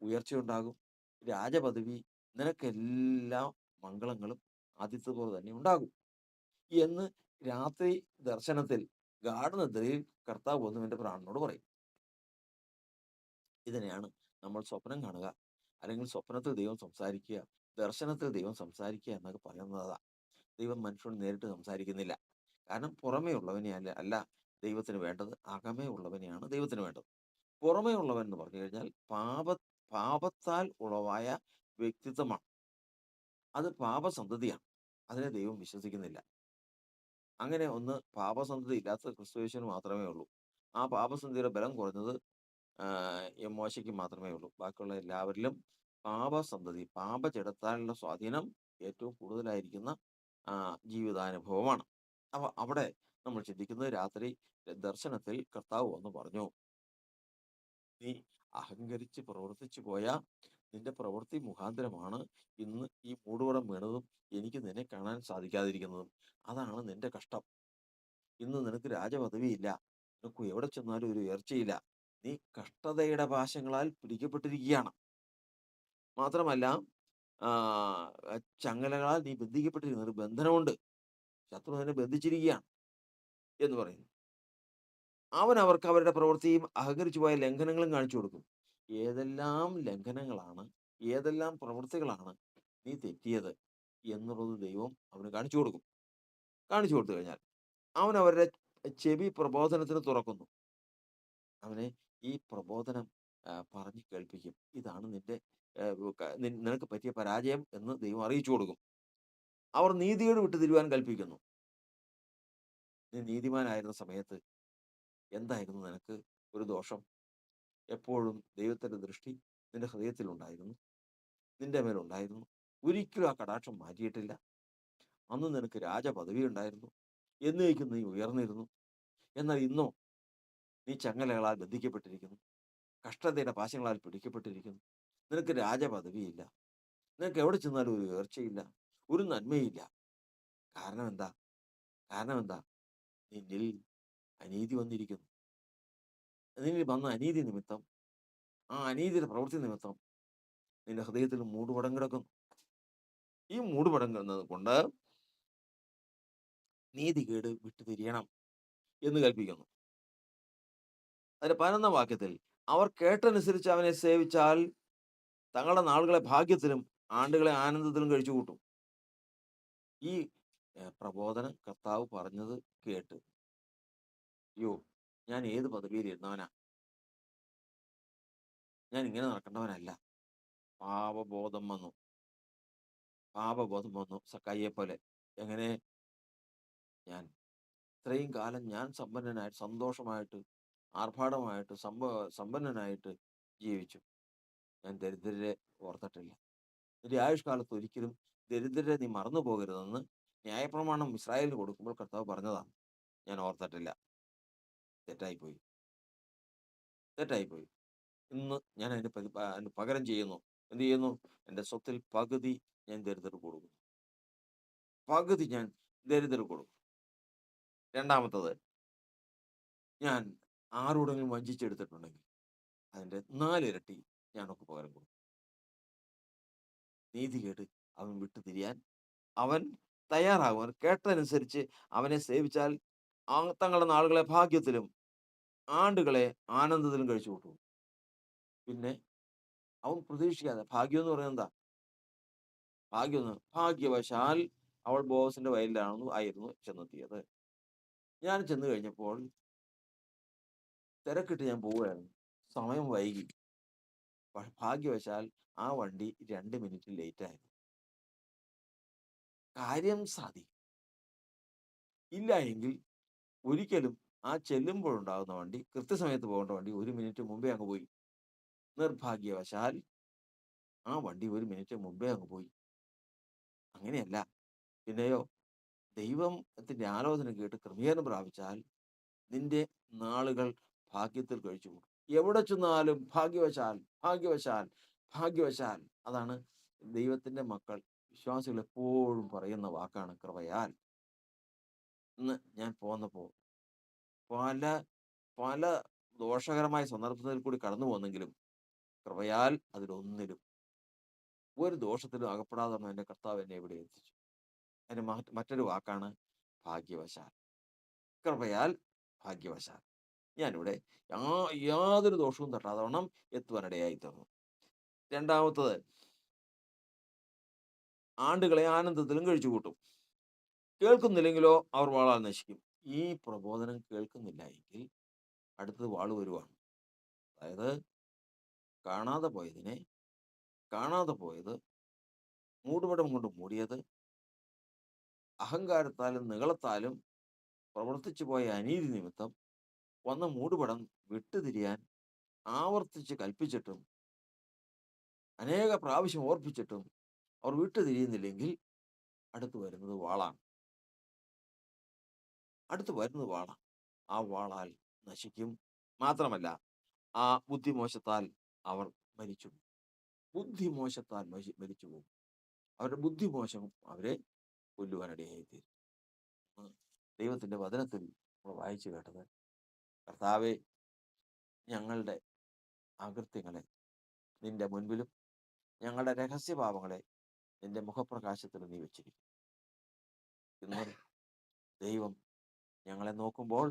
ഉയർച്ചയുണ്ടാകും രാജപദവി നിനക്കെല്ലാ മംഗളങ്ങളും ആദ്യത്തെ പോലെ തന്നെ ഉണ്ടാകും. എന്ന് രാത്രി ദർശനത്തിൽ ഗാഠനിദ്രയിൽ കർത്താവ് വന്നു പ്രാണനോട് പറയും. ഇതിനെയാണ് നമ്മൾ സ്വപ്നം കാണുക. അല്ലെങ്കിൽ സ്വപ്നത്തിൽ ദൈവം സംസാരിക്കുക. ദർശനത്തിൽ ദൈവം സംസാരിക്കുക എന്നൊക്കെ പറയുന്നതാ. ദൈവം മനുഷ്യനോട് നേരിട്ട് സംസാരിക്കുന്നില്ല. കാരണം പുറമേ ഉള്ളവനെ അല്ല അല്ല ദൈവത്തിന് വേണ്ടത് അകമേ ഉള്ളവനെയാണ് ദൈവത്തിന് വേണ്ടത്. പുറമേ ഉള്ളവൻ എന്ന് പറഞ്ഞു കഴിഞ്ഞാൽ പാപ പാപത്താൽ ഉളവായ വ്യക്തിത്വമാണ്. അത് പാപസന്തതിയാണ്. അതിനെ ദൈവം വിശ്വസിക്കുന്നില്ല. അങ്ങനെ ഒന്ന് പാപസന്ധതി ഇല്ലാത്ത ക്രിസ്തുവേശ്വന് മാത്രമേ ഉള്ളൂ. ആ പാപസന്ധിയുടെ ബലം കുറഞ്ഞത് മോശയ്ക്ക് മാത്രമേ ഉള്ളൂ. ബാക്കിയുള്ള എല്ലാവരിലും പാപസന്തതി ചെടുത്താനുള്ള സ്വാധീനം ഏറ്റവും കൂടുതലായിരിക്കുന്ന ജീവിതാനുഭവമാണ്. അപ്പൊ അവിടെ നമ്മൾ ചിന്തിക്കുന്നത് രാത്രി ദർശനത്തിൽ കർത്താവ് വന്ന് പറഞ്ഞു നീ അഹങ്കരിച്ച് പ്രവർത്തിച്ചു പോയ നിന്റെ പ്രവൃത്തി മുഖാന്തരമാണ് ഇന്ന് ഈ മൂടുപടം വീണതും എനിക്ക് നിന്നെ കാണാൻ സാധിക്കാതിരിക്കുന്നതും. അതാണ് നിന്റെ കഷ്ടം. ഇന്ന് നിനക്ക് രാജപദവിയില്ല നിനക്ക് എവിടെ ചെന്നാലും ഒരു ഉയർച്ചയില്ല. നീ കഷ്ടതയുടെ പാശങ്ങളാൽ പിടിക്കപ്പെട്ടിരിക്കുകയാണ്. മാത്രമല്ല ചങ്ങലകളാൽ നീ ബന്ധിക്കപ്പെട്ടിരിക്കുന്ന ഒരു ബന്ധനമുണ്ട്. ശത്രു നിന്നെ ബന്ധിച്ചിരിക്കുകയാണ് എന്ന് പറയുന്നു. അവൻ അവർക്ക് അവരുടെ പ്രവൃത്തിയും അഹങ്കരിച്ചു പോയ ലംഘനങ്ങളും കാണിച്ചു കൊടുക്കും. ഏതെല്ലാം ലംഘനങ്ങളാണ് ഏതെല്ലാം പ്രവൃത്തികളാണ് നീ തെറ്റിയത് എന്നുള്ളത് ദൈവം അവന് കാണിച്ചു കൊടുക്കും. കാണിച്ചു കൊടുത്തു കഴിഞ്ഞാൽ അവൻ അവരുടെ ചെവി പ്രബോധനത്തിന് തുറക്കുന്നു. അവനെ ഈ പ്രബോധനം പറഞ്ഞു കേൾപ്പിക്കും. ഇതാണ് നിന്റെ നിനക്ക് പറ്റിയ പരാജയം എന്ന് ദൈവം അറിയിച്ചു കൊടുക്കും. അവർ നീതിയോട് വിട്ടു തിരുവാൻ കൽപ്പിക്കുന്നു. നീ നീതിമാനായിരുന്ന സമയത്ത് എന്തായിരുന്നു നിനക്ക് ഒരു ദോഷം? എപ്പോഴും ദൈവത്തിന്റെ ദൃഷ്ടി നിന്റെ ഹൃദയത്തിലുണ്ടായിരുന്നു. നിന്റെ മേലുണ്ടായിരുന്നു ഒരിക്കലും ആ കടാക്ഷം മാറ്റിയിട്ടില്ല. അന്ന് നിനക്ക് രാജപദവി ഉണ്ടായിരുന്നു എന്നേക്കും നീ ഉയർന്നിരുന്നു. എന്നാൽ ഇന്നോ നീ ചങ്ങലകളാൽ ബന്ധിക്കപ്പെട്ടിരിക്കുന്നു. കഷ്ടതയുടെ പാശങ്ങളാൽ പിടിക്കപ്പെട്ടിരിക്കുന്നു. നിനക്ക് രാജപദവിയില്ല നിനക്ക് എവിടെ ചെന്നാലും ഒരു ഉയർച്ചയില്ല. ഒരു നന്മയില്ല. കാരണം എന്താ? കാരണം എന്താ? നിന്നിൽ അനീതി വന്നിരിക്കുന്നു. നിന്നിൽ വന്ന അനീതി നിമിത്തം ആ അനീതിയുടെ പ്രവൃത്തി നിമിത്തം നിന്റെ ഹൃദയത്തിൽ മൂടുപടം കിടക്കുന്നു. ഈ മൂടുപടം കിടന്നത് കൊണ്ട് നീതികേട് വിട്ടുതിരിയണം എന്ന് കൽപ്പിക്കുന്നു. അതിന്റെ പതിനൊന്നാം വാക്യത്തിൽ അവർ കേട്ടനുസരിച്ച് അവനെ സേവിച്ചാൽ തങ്ങളുടെ നാളുകളെ ഭാഗ്യത്തിലും ആണ്ടുകളെ ആനന്ദത്തിലും കഴിച്ചു കൂട്ടും ഈ പ്രബോധന കർത്താവ് പറഞ്ഞത് കേട്ട്. അയ്യോ ഞാൻ ഏത് പദവിയിൽ ഇരുന്നവനാ ഞാൻ ഇങ്ങനെ നടക്കേണ്ടവനല്ല. പാപബോധം വന്നു. പാപബോധം വന്നു സക്കായിയെ പോലെ എങ്ങനെ? ഞാൻ ഇത്രയും കാലം ഞാൻ സമ്പന്നനായിട്ട് സന്തോഷമായിട്ട് ആർഭാടമായിട്ട് സമ്പ സമ്പന്നനായിട്ട് ജീവിച്ചു. ഞാൻ ദരിദ്രരെ ഓർത്തിട്ടില്ല. എന്റെ ആയുഷ്കാലത്ത് ഒരിക്കലും ദരിദ്രരെ നീ മറന്നു പോകരുതെന്ന് ന്യായപ്രമാണം ഇസ്രായേലിന് കൊടുക്കുമ്പോൾ കർത്താവ് പറഞ്ഞതാണ് ഞാൻ ഓർത്തിട്ടില്ല തെറ്റായിപ്പോയി തെറ്റായിപ്പോയി ഇന്ന് ഞാൻ അതിന് അതിന് പകരം ചെയ്യുന്നു. എന്ത് ചെയ്യുന്നു? എന്റെ സ്വത്തിൽ പകുതി ഞാൻ ദരിദ്രർ കൊടുക്കുന്നു. പകുതി ഞാൻ ദരിദ്രർ കൊടുക്കും. രണ്ടാമത്തത് ഞാൻ ആരോടെങ്കിലും വഞ്ചിച്ചെടുത്തിട്ടുണ്ടെങ്കിൽ അതിന്റെ നാലിരട്ടി ഞാനൊക്കെ പകരം കൊടുക്കും. നീതികേട് അവൻ വിട്ടു തിരിയാൻ അവൻ തയ്യാറാകും. അവൻ കേട്ടതനുസരിച്ച് അവനെ സേവിച്ചാൽ തങ്ങളുടെ നാളുകളെ ഭാഗ്യത്തിലും ആണ്ടുകളെ ആനന്ദത്തിലും കഴിച്ചു കൂട്ടും പിന്നെ അവൻ പ്രതീക്ഷിക്കാതെ ഭാഗ്യം എന്ന് പറയുന്നത് എന്താ? ഭാഗ്യം ഭാഗ്യവശാൽ അവൾ ബോസിന്റെ വയലിലാണെന്ന് ആയിരുന്നു ചെന്നെത്തിയത്. ഞാൻ ചെന്ന് കഴിഞ്ഞപ്പോൾ തിരക്കിട്ട് ഞാൻ പോവുകയായിരുന്നു. സമയം വൈകി. ഭാഗ്യവശാൽ ആ വണ്ടി രണ്ട് മിനിറ്റ് ലേറ്റ് ആയിരുന്നു. കാര്യം സാധിക്കും. ഇല്ല എങ്കിൽ ഒരിക്കലും ആ ചെല്ലുമ്പോഴുണ്ടാകുന്ന വണ്ടി കൃത്യസമയത്ത് പോകേണ്ട വണ്ടി ഒരു മിനിറ്റ് മുമ്പേ അങ്ങ് പോയി. നിർഭാഗ്യവശാൽ ആ വണ്ടി ഒരു മിനിറ്റ് മുമ്പേ അങ്ങ് പോയി. അങ്ങനെയല്ല. പിന്നെയോ ദൈവത്തിന്റെ ആലോചന കേട്ട് ക്രമീകരണം പ്രാപിച്ചാൽ നിന്റെ നാളുകൾ ഭാഗ്യത്തിൽ കഴിച്ചു കൂടും എവിടെ ചെന്നാലും ഭാഗ്യവശാൽ, ഭാഗ്യവശാൽ, ഭാഗ്യവശാൽ. അതാണ് ദൈവത്തിന്റെ മക്കൾ വിശ്വാസികൾ എപ്പോഴും പറയുന്ന വാക്കാണ് കൃപയാൽ. ഇന്ന് ഞാൻ പോന്നപ്പോ പല പല ദോഷകരമായ സന്ദർഭത്തിൽ കൂടി കടന്നു പോന്നെങ്കിലും കൃപയാൽ അതിലൊന്നിലും ഒരു ദോഷത്തിലും അകപ്പെടാതെ എന്റെ കർത്താവ് എന്നെ ഇവിടെ എത്തിച്ചു. അതിന് മറ്റൊരു വാക്കാണ് ഭാഗ്യവശാൽ. കൃപയാൽ ഭാഗ്യവശാൽ. ഞാനിവിടെ യാ യാതൊരു ദോഷവും തട്ടാതവണ്ണം എത്തുവാനിടയായി തീർന്നു. രണ്ടാമത്തത് ആണ്ടുകളെ ആനന്ദത്തിലും കഴിച്ചു കൂട്ടും കേൾക്കുന്നില്ലെങ്കിലോ അവർ വാളാൽ നശിക്കും. ഈ പ്രബോധനം കേൾക്കുന്നില്ല എങ്കിൽ അടുത്തത് വാൾ വരുവാണ്. അതായത് കാണാതെ പോയതിനെ കാണാതെ പോയത് മൂടുപടം കൊണ്ട് മൂടിയത് അഹങ്കാരത്താലും നികളത്താലും പ്രവർത്തിച്ചു പോയ അനീതി നിമിത്തം വന്ന മൂടുപടം വിട്ടുതിരിയാൻ ആവർത്തിച്ച് കൽപ്പിച്ചിട്ടും അനേക പ്രാവശ്യം ഓർപ്പിച്ചിട്ടും അവർ വിട്ടു വിട്ടുതിരിയുന്നില്ലെങ്കിൽ അടുത്ത് വരുന്നത് വാളാണ്. അടുത്ത് വരുന്നത് വാളാണ്. ആ വാളാൽ നശിക്കും. മാത്രമല്ല ആ ബുദ്ധിമോശത്താൽ അവർ മരിച്ചു. ബുദ്ധിമോശത്താൽ മരിച്ചു പോകും. അവരുടെ ബുദ്ധിമോശം അവരെ കൊല്ലുവാനിടയായി തീരും ദൈവത്തിന്റെ വചനത്തിൽ നമ്മൾ വായിച്ചു കേട്ടത് കർത്താവെ ഞങ്ങളുടെ അകൃത്യങ്ങളെ നിന്റെ മുൻപിലും ഞങ്ങളുടെ രഹസ്യപാപങ്ങളെ നിന്റെ മുഖപ്രകാശത്തിൽ നീ വെച്ചിരിക്കുന്നു. ഇന്ന് ദൈവം ഞങ്ങളെ നോക്കുമ്പോൾ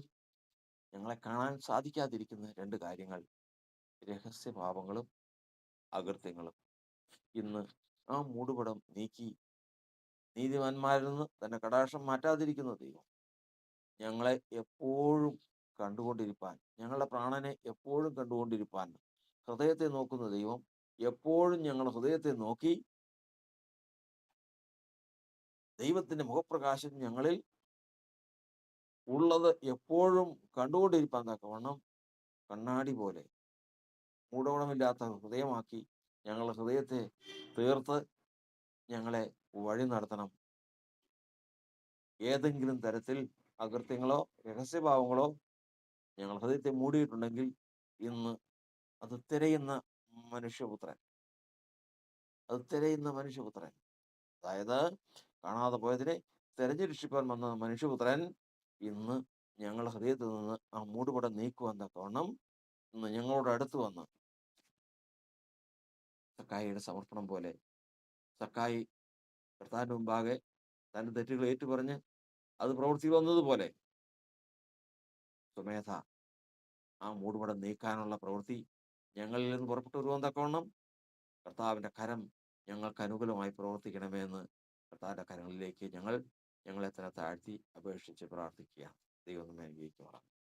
ഞങ്ങളെ കാണാൻ സാധിക്കാതിരിക്കുന്ന രണ്ട് കാര്യങ്ങൾ രഹസ്യഭാവങ്ങളും അകൃത്യങ്ങളും. ഇന്ന് ആ മൂടുപടം നീക്കി നീതിമാന്മാരിൽ നിന്ന് തന്നെ കടാക്ഷം മാറ്റാതിരിക്കുന്ന ദൈവം ഞങ്ങളെ എപ്പോഴും കണ്ടുകൊണ്ടിരിപ്പാൻ ഞങ്ങളുടെ പ്രാണനെ എപ്പോഴും കണ്ടുകൊണ്ടിരിപ്പാൻ ഹൃദയത്തെ നോക്കുന്ന ദൈവം എപ്പോഴും ഞങ്ങളുടെ ഹൃദയത്തെ നോക്കി ദൈവത്തിന്റെ മുഖപ്രകാശം ഞങ്ങളിൽ ഉള്ളത് എപ്പോഴും കണ്ടുകൊണ്ടിരിപ്പാൻ തക്കവണ്ണം കണ്ണാടി പോലെ. മൂടവണമില്ലാത്ത ഹൃദയമാക്കി ഞങ്ങളുടെ ഹൃദയത്തെ തീർത്ത് ഞങ്ങളെ വഴി നടത്തണം. ഏതെങ്കിലും തരത്തിൽ അകൃത്യങ്ങളോ രഹസ്യഭാവങ്ങളോ ഞങ്ങൾ ഹൃദയത്തെ മൂടിയിട്ടുണ്ടെങ്കിൽ ഇന്ന് അത് തിരയുന്ന മനുഷ്യപുത്രൻ. അത് തിരയുന്ന മനുഷ്യപുത്രൻ. അതായത് കാണാതെ പോയതിനെ തെരഞ്ഞു രക്ഷിപ്പാൻ വന്ന മനുഷ്യപുത്രൻ ഇന്ന് ഞങ്ങളുടെ ഹൃദയത്തിൽ നിന്ന് ആ മൂടുപടം നീക്കുവാൻ തക്കവണ്ണം ഇന്ന് ഞങ്ങളോട് അടുത്ത് വന്ന് സക്കായിയുടെ സമർപ്പണം പോലെ സക്കായി കർത്താവിന്റെ മുമ്പാകെ തന്റെ തെറ്റുകൾ ഏറ്റുപറഞ്ഞ് അത് പ്രവർത്തിയിൽ വന്നതുപോലെ സ്വമേധ ആ മൂടുപടം നീക്കാനുള്ള പ്രവൃത്തി ഞങ്ങളിൽ നിന്ന് പുറപ്പെട്ടു വരുവാൻ തക്കവണ്ണം കർത്താവിന്റെ കരം ഞങ്ങൾക്ക് അനുകൂലമായി പ്രവർത്തിക്കണമേ എന്ന് കർത്താവിന്റെ കരങ്ങളിലേക്ക് ഞങ്ങൾ ഞങ്ങളെ തന്നെ താഴ്ത്തി അപേക്ഷിച്ച് പ്രാർത്ഥിക്കുക. ദൈവം നമ്മെ അനുഗ്രഹിക്കുമാറാകട്ടെ.